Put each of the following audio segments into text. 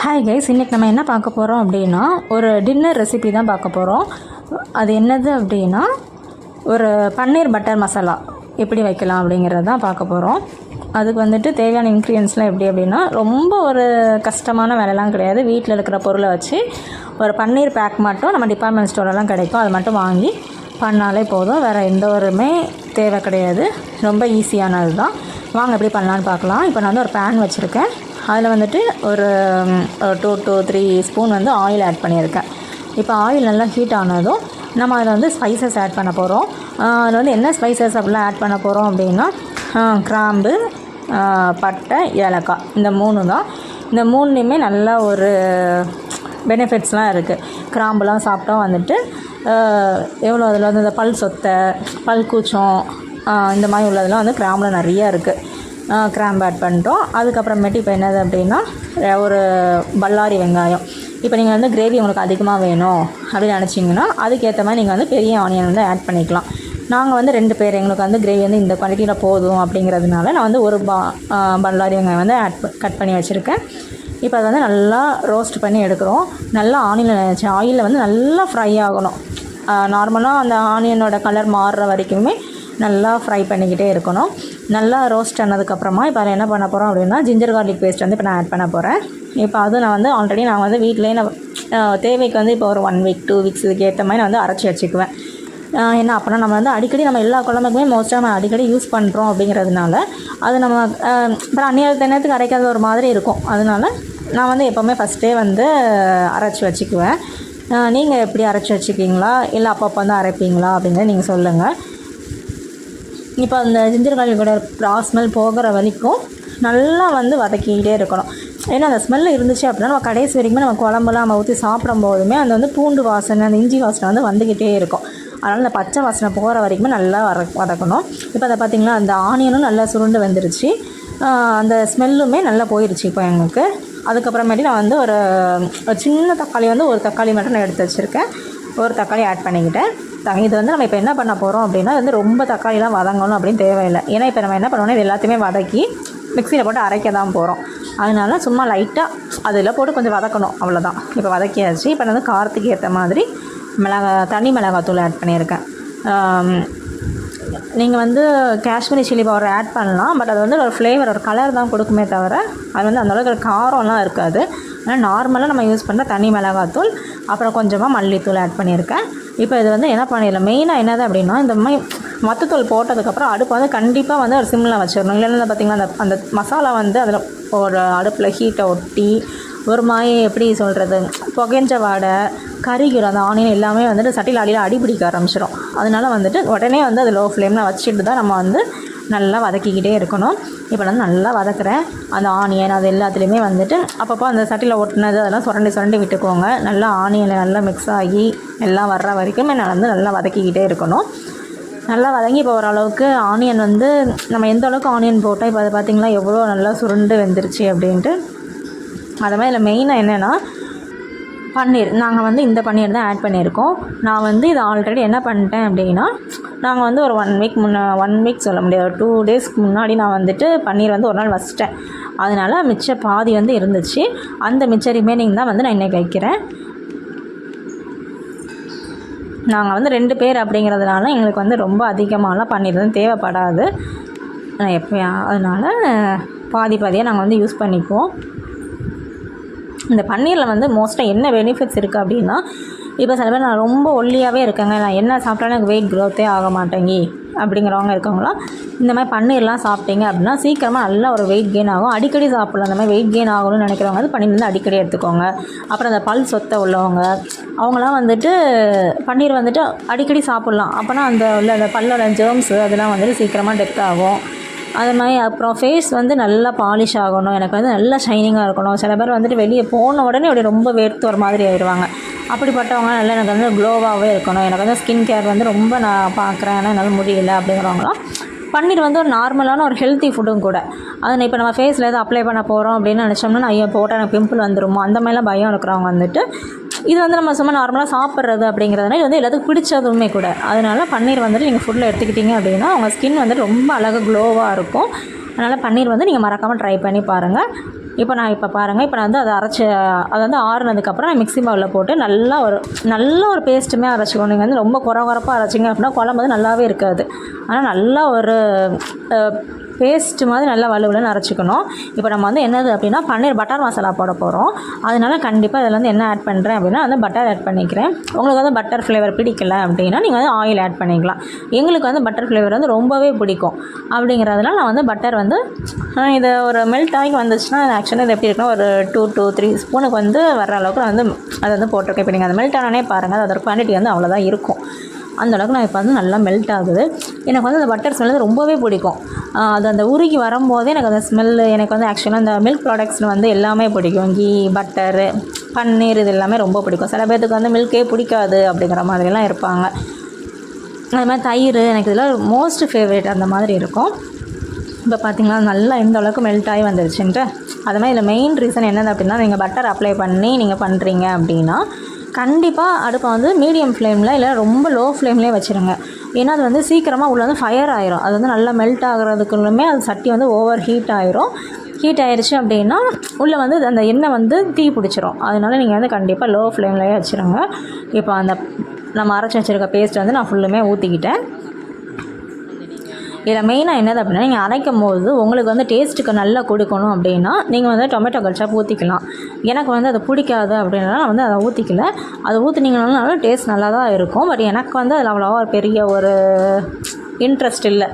Hi guys இன்றைக்கி நம்ம என்ன பார்க்க போகிறோம் அப்படின்னா ஒரு டின்னர் ரெசிபி தான் பார்க்க போகிறோம் அது என்னது அப்படின்னா ஒரு பன்னீர் பட்டர் மசாலா. எப்படி வைக்கலாம் அப்படிங்கிறது தான் பார்க்க போகிறோம் அதுக்கு வந்துட்டு தேவையான இன்க்ரீடியன்ஸ்லாம் எப்படி அப்படின்னா ரொம்ப ஒரு கஷ்டமான வேலைலாம் கிடையாது. வீட்டில் இருக்கிற பொருளை வச்சு ஒரு பன்னீர் பேக் மட்டும் நம்ம டிபார்ட்மெண்ட் ஸ்டோர்லாம் கிடைக்கும். அது மட்டும் வாங்கி பண்ணாலே போதும். வேறு எந்த ஒருமே தேவை கிடையாது. ரொம்ப ஈஸியானது தான் வாங்க எப்படி பண்ணலான்னு பார்க்கலாம். இப்போ நான் வந்து ஒரு பேன் வச்சுருக்கேன். அதில் வந்துட்டு ஒரு டூ டூ த்ரீ ஸ்பூன் வந்து ஆயில் ஆட் பண்ணியிருக்கேன். இப்போ ஆயில் நல்லா ஹீட் ஆனதும் நம்ம அதில் வந்து ஸ்பைசஸ் ஆட் பண்ண போகிறோம். அதில் வந்து என்ன ஸ்பைசஸ் அப்படிலாம் ஆட் பண்ண போகிறோம் அப்படின்னா கிராம்பு பட்டை ஏலக்காய். இந்த மூணு தான். இந்த மூணுலேயுமே நல்ல ஒரு பெனிஃபிட்ஸ்லாம் இருக்குது கிராம்புலாம் சாப்பிட்டா வந்துட்டு எவ்வளோ அதில் வந்து இந்த பல் சொத்தை பல் கூச்சம் இந்த மாதிரி உள்ளதெல்லாம் வந்து கிராம்பில் நிறையா இருக்குது கிராம்பு ஆட் பண்ணிட்டோம். அதுக்கப்புறமேட்டு இப்போ என்னது அப்படின்னா ஒரு பல்லாரி வெங்காயம். இப்போ நீங்கள் வந்து கிரேவி உங்களுக்கு அதிகமாக வேணும் அப்படின்னு நினச்சிங்கன்னா அதுக்கேற்ற மாதிரி நீங்கள் வந்து பெரிய ஆனியன் வந்து ஆட் பண்ணிக்கலாம். நாங்கள் வந்து ரெண்டு பேர் எங்களுக்கு வந்து கிரேவி வந்து இந்த குவான்டிட்டியில் போதும் அப்படிங்கிறதுனால நான் வந்து ஒரு பா பல்லாரி வெங்காயம் வந்து ஆட் கட் பண்ணி வச்சுருக்கேன். இப்போ அது வந்து நல்லா ரோஸ்ட் பண்ணி எடுக்கிறோம். நல்லா ஆனியன் ஆயிலில் வந்து நல்லா ஃப்ரை ஆகணும். நார்மலாக அந்த ஆனியனோட கலர் மாறுற வரைக்குமே நல்லா ஃப்ரை பண்ணிக்கிட்டே இருக்கணும். நல்லா ரோஸ்ட் ஆனதுக்கப்புறமா இப்போ அதில் என்ன பண்ண போகிறோம் அப்படின்னா ஜிஞ்சர் கார்லிக் பேஸ்ட் வந்து இப்போ நான் ஆட் பண்ண போகிறேன் இப்போ அது நான் வந்து ஆல்ரெடி நான் வந்து வீட்டிலேயே நான் தேவைக்கு வந்து இப்போ ஒரு ஒன் வீக் டூ வீக்ஸ் இதுக்கு ஏற்ற மாதிரி நான் வந்து அரைச்சி வச்சுக்குவேன். என்ன அப்படின்னா நம்ம வந்து அடிக்கடி நம்ம எல்லா குழம்புக்குமே மோஸ்ட்டாக நம்ம அடிக்கடி யூஸ் பண்ணுறோம் அப்படிங்கிறதுனால அது நம்ம அப்புறம் அந்நிய தினத்துக்கு அரைக்காத ஒரு மாதிரி இருக்கும். அதனால நான் வந்து எப்போவுமே ஃபஸ்ட்டே வந்து அரைச்சி வச்சுக்குவேன். நீங்கள் எப்படி அரைச்சி வச்சுக்கிங்களா இல்லை அப்பப்போ வந்து அரைப்பீங்களா அப்படிங்கிறத நீங்கள் சொல்லுங்கள் இப்போ அந்த ஜிஞ்சர் கார்லிக்கோட ரா ஸ்மெல் போகிற வரைக்கும் நல்லா வந்து வதக்கிக்கிட்டே இருக்கணும். ஏன்னா அந்த ஸ்மெல் இருந்துச்சு அப்படின்னா நம்ம கடைசி வரைக்குமே நம்ம குழம்புலாம் நம்ம ஊற்றி சாப்பிடும் போதுமே அந்த வந்து பூண்டு வாசனை அந்த இஞ்சி வாசனை வந்து வந்துக்கிட்டே இருக்கும். அதனால் அந்த பச்சை வாசனை போகிற வரைக்குமே நல்லா வர வதக்கணும். இப்போ அதை பார்த்திங்கன்னா அந்த ஆனியனும் நல்லா சுருண்டு வந்துருச்சு. அந்த ஸ்மெல்லுமே நல்லா போயிடுச்சு இப்போ எங்களுக்கு. அதுக்கப்புறமேட்டு நான் வந்து ஒரு ஒரு சின்ன தக்காளி வந்து ஒரு தக்காளி மட்டும் நான் எடுத்து வச்சுருக்கேன். ஒரு தக்காளி ஆட் பண்ணிக்கிட்டேன். இது வந்து நம்ம இப்போ என்ன பண்ண போகிறோம் அப்படின்னா வந்து ரொம்ப தக்காளிலாம் வதங்கணும் அப்படின்னு தேவையில்லை. ஏன்னா இப்போ நம்ம என்ன பண்ணுவோம்னா இது எல்லாத்தையுமே வதக்கி மிக்சியில் போட்டு அரைக்க தான் போகிறோம் அதனால சும்மா லைட்டாக அதில் போட்டு கொஞ்சம் வதக்கணும் அவ்வளோதான் இப்போ வதக்கியாச்சு. இப்போ நான் வந்து காரத்துக்கு ஏற்ற மாதிரி மிளகா தனி மிளகாத்தூள் ஆட் பண்ணியிருக்கேன். நீங்கள் வந்து காஷ்மீரி சில்லி பவுடர் ஆட் பண்ணலாம். பட் அது வந்து ஒரு ஃப்ளேவர் ஒரு கலர் தான் கொடுக்குமே தவிர அது வந்து அந்தளவுக்கு ஒரு காரம்லாம் இருக்காது. ஆனால் நார்மலாக நம்ம யூஸ் பண்ணுற தனி மிளகாத்தூள் அப்புறம் கொஞ்சமாக மல்லித்தூள் ஆட் பண்ணியிருக்கேன். இப்போ இது வந்து என்ன பண்ணிடலாம் மெயினாக என்னது அப்படின்னா இந்த மாதிரி மத்தத்தூள் போட்டதுக்கப்புறம் அடுப்பு வந்து கண்டிப்பாக வந்து ஒரு சிம்மில் வச்சிடணும். இல்லைன்னா பார்த்தீங்கன்னா அந்த அந்த மசாலா வந்து அதில் ஒரு அடுப்பில் ஹீட்டை ஒட்டி ஒரு மாதிரி எப்படி சொல்கிறது புகைஞ்ச வாடை கறிகிற அந்த ஆனியன் எல்லாமே வந்துட்டு சட்டியில் அடியில் அடி பிடிக்க ஆரம்பிச்சிடும் அதனால வந்துட்டு உடனே வந்து அது லோ ஃப்ளேமில் வச்சுட்டு தான் நம்ம வந்து நல்லா வதக்கிக்கிட்டே இருக்கணும். இப்போ வந்து நல்லா வதக்குறேன். அந்த ஆனியன் அது எல்லாத்துலேயுமே வந்துட்டு அப்பப்போ அந்த சட்டியில் ஒட்டினது அதெல்லாம் சுரண்டி சுரண்டி விட்டுக்கோங்க. நல்லா ஆனியனில் நல்லா மிக்ஸ் ஆகி எல்லாம் வர்ற வரைக்கும் நான் வந்து நல்லா வதக்கிக்கிட்டே இருக்கணும். நல்லா வதங்கி இப்போ ஓரளவுக்கு ஆனியன் வந்து நம்ம எந்த அளவுக்கு ஆனியன் போட்டால் இப்போ அதை பார்த்திங்களா எவ்வளோ நல்லா சுருண்டு வெந்துருச்சு அப்படின்ட்டு. அது மாதிரி இதில் மெயினாக என்னென்னா பன்னீர். நாங்கள் வந்து இந்த பன்னீர் தான் ஆட் பண்ணியிருக்கோம். நான் வந்து இதை ஆல்ரெடி என்ன பண்ணிட்டேன் அப்படின்னா நாங்கள் வந்து ஒரு ஒன் வீக் முன்னே ஒன் வீக் சொல்ல முடியாது ஒரு டூ டேஸ்க்கு முன்னாடி நான் வந்துட்டு பன்னீர் வந்து ஒரு நாள் வச்சிட்டேன். அதனால் மிச்ச பாதி வந்து இருந்துச்சு. அந்த மிச்ச ரிமைனிங் தான் வந்து நான் இன்றைக்கி வைக்கிறேன். நாங்கள் வந்து ரெண்டு பேர் அப்படிங்கிறதுனால எங்களுக்கு வந்து ரொம்ப அதிகமாகலாம் பன்னீர் வந்து தேவைப்படாது. நான் எப்போயா அதனால் பாதி பாதியாக நாங்கள் வந்து யூஸ் பண்ணிக்குவோம். இந்த பன்னீரில் வந்து மோஸ்ட்டாக என்ன பெனிஃபிட்ஸ் இருக்குது அப்படின்னா இப்போ சில பேர் நான் ரொம்ப ஒல்லியாகவே இருக்கேங்க. நான் என்ன சாப்பிட்டாலும் எனக்கு வெயிட் க்ரோத்தே ஆக மாட்டேங்கி அப்படிங்கிறவங்க இருக்கவங்களாம் இந்த மாதிரி பன்னீர்லாம் சாப்பிட்டீங்க அப்படின்னா சீக்கிரமாக நல்லா ஒரு வெயிட் கெயின் ஆகும். அடிக்கடி சாப்பிடலாம். அந்த மாதிரி வெயிட் கெயின் ஆகணும்னு நினைக்கிறவங்க வந்து பன்னீர் வந்து அடிக்கடி எடுத்துக்கோங்க. அப்புறம் அந்த பல் சொத்தை உள்ளவங்க அவங்களாம் வந்துட்டு பன்னீர் வந்துட்டு அடிக்கடி சாப்பிட்லாம். அப்போனா அந்த உள்ள அந்த பல்லோட ஜேர்ம்ஸு அதெல்லாம் வந்துட்டு சீக்கிரமாக டெத் ஆகும். அது மாதிரி அப்புறம் ஃபேஸ் வந்து நல்லா பாலிஷ் ஆகணும். எனக்கு வந்து நல்லா ஷைனிங்காக இருக்கணும். சில பேர் வந்துட்டு வெளியே போன உடனே அப்படி ரொம்ப வேர்த்து ஒரு மாதிரி ஆயிடுவாங்க. அப்படிப்பட்டவங்க நல்லா எனக்கு வந்து க்ளோவாகவே இருக்கணும். எனக்கு வந்து ஸ்கின் கேர் வந்து ரொம்ப நான் பார்க்குறேன். ஆனால் என்னால் முடியல அப்படிங்கிறவங்களாம் பன்னீர் வந்து ஒரு நார்மலான ஒரு ஹெல்த்தி ஃபுட்டும் கூட. அதை இப்போ நம்ம ஃபேஸில் எதுவும் அப்ளை பண்ண போகிறோம் அப்படின்னு நினச்சோம்னா ஐயோ போட்டால் எனக்கு பிம்பிள் வந்துருமோ? அந்த மாதிரிலாம் பயம் இருக்கிறவங்க வந்துட்டு இது வந்து நம்ம சும்மா நார்மலாக சாப்பிட்றது அப்படிங்கிறதுனால இது வந்து எல்லாத்துக்கும் பிடிச்சதுமே கூட. அதனால பன்னீர் வந்துட்டு நீங்கள் ஃபுட்டில் எடுத்துக்கிட்டீங்க அப்படின்னா உங்கள் ஸ்கின் வந்துட்டு ரொம்ப அழகாக க்ளோவாக இருக்கும். அதனால் பன்னீர் வந்து நீங்கள் மறக்காமல் ட்ரை பண்ணி பாருங்கள் இப்போ நான் இப்போ பாருங்கள் இப்போ நான் வந்து அதை அரைச்சி அதை வந்து ஆறுனதுக்கப்புறம் நான் மிக்ஸி பவுலில் போட்டு நல்லா ஒரு நல்ல ஒரு பேஸ்ட்டுமே அரைச்சிக்கணும். நீங்கள் வந்து ரொம்ப குறை குறப்பாக அரைச்சிங்க அப்படின்னா குழம்பு வந்து நல்லாவே இருக்காது. ஆனால் நல்லா ஒரு பேஸ்ட் மாதிரி நல்லா வலுவலுன்னு அரைச்சிக்கணும் இப்போ நம்ம வந்து என்னது அப்படின்னா பன்னீர் பட்டர் மசாலா போட போகிறோம் அதனால கண்டிப்பாக இதில் வந்து என்ன ஆட் பண்ணுறேன் அப்படின்னா வந்து பட்டர் ஆட் பண்ணிக்கிறேன். உங்களுக்கு வந்து பட்டர் ஃப்ளேவர் பிடிக்கல அப்படின்னா நீங்கள் வந்து ஆயில் ஆட் பண்ணிக்கலாம். எங்களுக்கு வந்து பட்டர் ஃப்ளேவர் வந்து ரொம்பவே பிடிக்கும். அப்படிங்கிறதுனால நான் வந்து பட்டர் வந்து இதை ஒரு மெல்ட் ஆகி வந்துச்சுன்னா ஆக்சுவலாக இது எப்படி இருக்குன்னா ஒரு டூ டூ த்ரீ ஸ்பூனுக்கு வந்து வர அளவுக்கு நான் வந்து அதை வந்து போட்டிருக்கேன். இப்போ நீங்கள் அதை மெல்ட் ஆனோடனே பாருங்கள் அதோட குவான்டிட்டி வந்து அவ்வளோதான் இருக்கும். அந்த அளவுக்கு நான் இப்போ வந்து நல்லா மெல்ட் ஆகுது. எனக்கு வந்து அந்த பட்டர் ஸ்மெல் வந்து ரொம்பவே பிடிக்கும். அது அந்த உருகி வரும்போதே எனக்கு அந்த ஸ்மெல்லு எனக்கு வந்து ஆக்சுவலாக அந்த மில்க் ப்ராடக்ட்ஸில் வந்து எல்லாமே பிடிக்கும். கீ பட்டரு பன்னீர் இது எல்லாமே ரொம்ப பிடிக்கும். சில பேர்த்துக்கு வந்து மில்கே பிடிக்காது அப்படிங்கிற மாதிரிலாம் இருப்பாங்க. அது மாதிரி தயிர் எனக்கு இதெல்லாம் மோஸ்ட் ஃபேவரட் அந்த மாதிரி இருக்கும். இப்போ பார்த்தீங்கன்னா நல்லா எந்த அளவுக்கு மெல்ட் ஆகி வந்துருச்சுன்ட்டு. அது மாதிரி இதில் மெயின் ரீசன் என்னது அப்படின்னா நீங்கள் பட்டர் அப்ளை பண்ணி நீங்கள் பண்ணுறீங்க அப்படின்னா கண்டிப்பாக அடுப்பை வந்து மீடியம் ஃப்ளேமில் இல்லை ரொம்ப லோ ஃப்ளேம்லேயே வச்சுருங்க. ஏன்னா அது வந்து சீக்கிரமாக உள்ள வந்து ஃபயர் ஆயிரும். அது வந்து நல்லா மெல்ட் ஆகுறதுக்குள்ளுமே அது சட்டி வந்து ஓவர் ஹீட் ஆயிரும். ஹீட் ஆயிடுச்சு அப்படின்னா உள்ளே வந்து அந்த எண்ணெய் வந்து தீ பிடிச்சிரும். அதனால நீங்கள் வந்து கண்டிப்பாக லோ ஃப்ளேம்லேயே வச்சுருங்க. இப்போ அந்த நம்ம அரைச்சி வச்சுருக்க பேஸ்ட் வந்து நான் ஃபுல்லுமே ஊற்றிக்கிட்டேன் இதில் மெயினாக என்னது அப்படின்னா நீங்கள் அரைக்கும் போது உங்களுக்கு வந்து டேஸ்ட்டுக்கு நல்லா கொடுக்கணும் அப்படின்னா நீங்கள் வந்து டொமேட்டோ கல்ச்சா ஊற்றிக்கலாம் எனக்கு வந்து அது பிடிக்காது அப்படின்னா நான் வந்து அதை ஊற்றிக்கல அதை ஊற்றினீங்கனாலும் டேஸ்ட் நல்லா தான் இருக்கும். பட் எனக்கு வந்து அதில் அவ்வளோவா பெரிய ஒரு இன்ட்ரெஸ்ட் இல்லை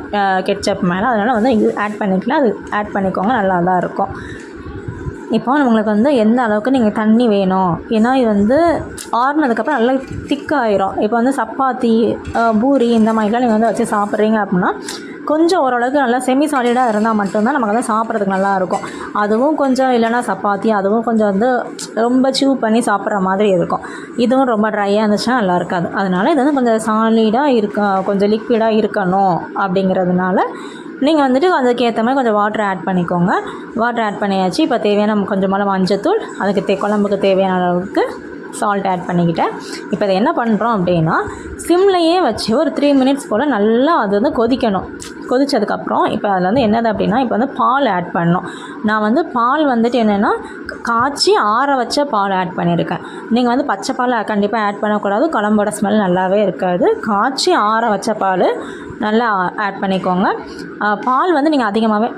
கெட்சப் மேலே. அதனால் வந்து இது ஆட் பண்ணிக்கலாம் அது ஆட் பண்ணிக்கோங்க நல்லா தான் இருக்கும். இப்போ உங்களுக்கு வந்து எந்த அளவுக்கு நீங்கள் தண்ணி வேணும்? ஏன்னா இது வந்து ஆறுனதுக்கப்புறம் நல்லா திக்காயிரும் இப்போ வந்து சப்பாத்தி பூரி இந்த மாதிரிலாம் நீங்கள் வந்து வச்சு சாப்பிட்றீங்க அப்படின்னா கொஞ்சம் ஓரளவுக்கு நல்லா செமி சாலிடாக இருந்தால் மட்டும்தான் நமக்கு வந்து சாப்பிட்றதுக்கு நல்லாயிருக்கும். அதுவும் கொஞ்சம் இல்லைன்னா சப்பாத்தி அதுவும் கொஞ்சம் வந்து ரொம்ப சூ பண்ணி சாப்பிட்ற மாதிரி இருக்கும். இதுவும் ரொம்ப ட்ரையாக இருந்துச்சுன்னா நல்லா இருக்காது. அதனால் இது வந்து கொஞ்சம் சாலிடாக இருக்க கொஞ்சம் லிக்விடாக இருக்கணும் அப்படிங்கிறதுனால நீங்கள் வந்துட்டு அதுக்கேற்ற மாதிரி கொஞ்சம் வாட்டர் ஆட் பண்ணிக்கோங்க. வாட்டர் ஆட் பண்ணியாச்சு. இப்போ தேவையான நம்ம மஞ்சத்தூள் அதுக்கு தே குழம்புக்கு தேவையான அளவுக்கு சால்ட் ஆட் பண்ணிக்கிட்டேன். இப்போ அதை என்ன பண்ணுறோம் அப்படின்னா சிம்லையே வச்சு ஒரு த்ரீ மினிட்ஸ் போல் நல்லா அது வந்து கொதிக்கணும். கொதிச்சதுக்கப்புறம் இப்போ அதில் வந்து என்னது அப்படின்னா இப்போ வந்து பால் ஆட் பண்ணோம் நான் வந்து பால் வந்துட்டு என்னென்னா காய்ச்சி ஆற வச்ச பால் ஆட் பண்ணியிருக்கேன். நீங்கள் வந்து பச்சை பால் கண்டிப்பாக ஆட் பண்ணக்கூடாது. குழம்போட ஸ்மெல் நல்லாவே இருக்காது. காய்ச்சி ஆற வச்ச பால் நல்லா ஆட் பண்ணிக்கோங்க. பால் வந்து நீங்கள் அதிகமாகவே